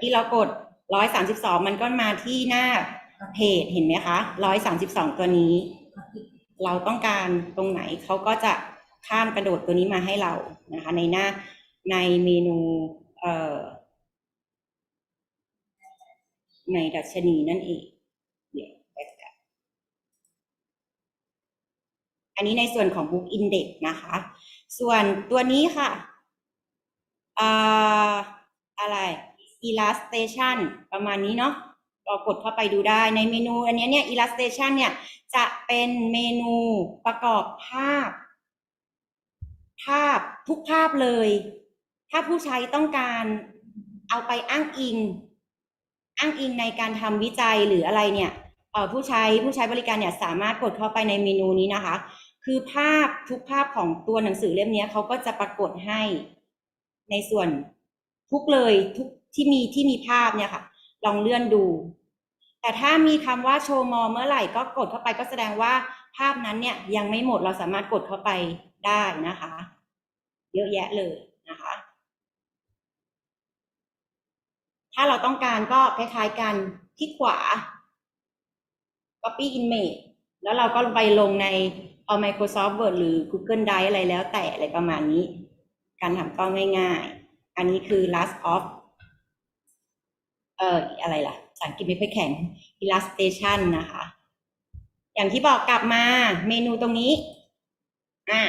กี้เรากดร้อยสามสิบสองมันก็มาที่หน้าเพจเห็นไหมคะร้อยสามสิบสองตัวนี้ เราต้องการตรงไหนเขาก็จะข้ามกระโดดตัวนี้มาให้เรานะคะ ในหน้าในเมนูเอ่อในดัชนีนั่นเองเดี๋ยวอันนี้ในส่วนของ Book Index นะคะ ส่วนตัวนี้ค่ะอ่าอะไร illustration ประมาณนี้เนาะเรากดเข้าไปดูได้ในเมนูอันนี้เนี่ย illustration เนี่ยจะเป็นเมนูประกอบภาพ ภาพทุกภาพเลย ถ้าผู้ใช้ต้องการเอาไปอ้างอิง อ้างอิงในการทำวิจัยหรืออะไรเนี่ยผู้ใช้ผู้ใช้บริการเนี่ยสามารถกดเข้าไปในเมนูนี้นะคะ คือภาพทุกภาพของตัวหนังสือเล่มนี้เขาก็จะปรากฏให้ในส่วน ทุกเลยทุกที่มีที่มีภาพเนี่ยค่ะ ลองเลื่อนดู แต่ถ้ามีคำว่าโชว์มอเมื่อไหร่ก็กดเข้าไปก็แสดงว่าภาพนั้นเนี่ยยังไม่หมดเราสามารถกดเข้าไปได้นะคะ เยอะแยะเลยนะคะ ถ้าเราต้องการก็คล้ายๆกันที่ขวา copy image แล้วเราก็ไปลงในเอา Microsoft Word หรือ Google Drive อะไรแล้วแต่อะไรประมาณนี้ การทำก็ง่ายๆ อันนี้คือ last of เอ่ออะไรล่ะภาษาอังกฤษไม่ค่อยแข็ง illustration นะคะ อย่างที่บอกกลับมาเมนูตรงนี้ อะ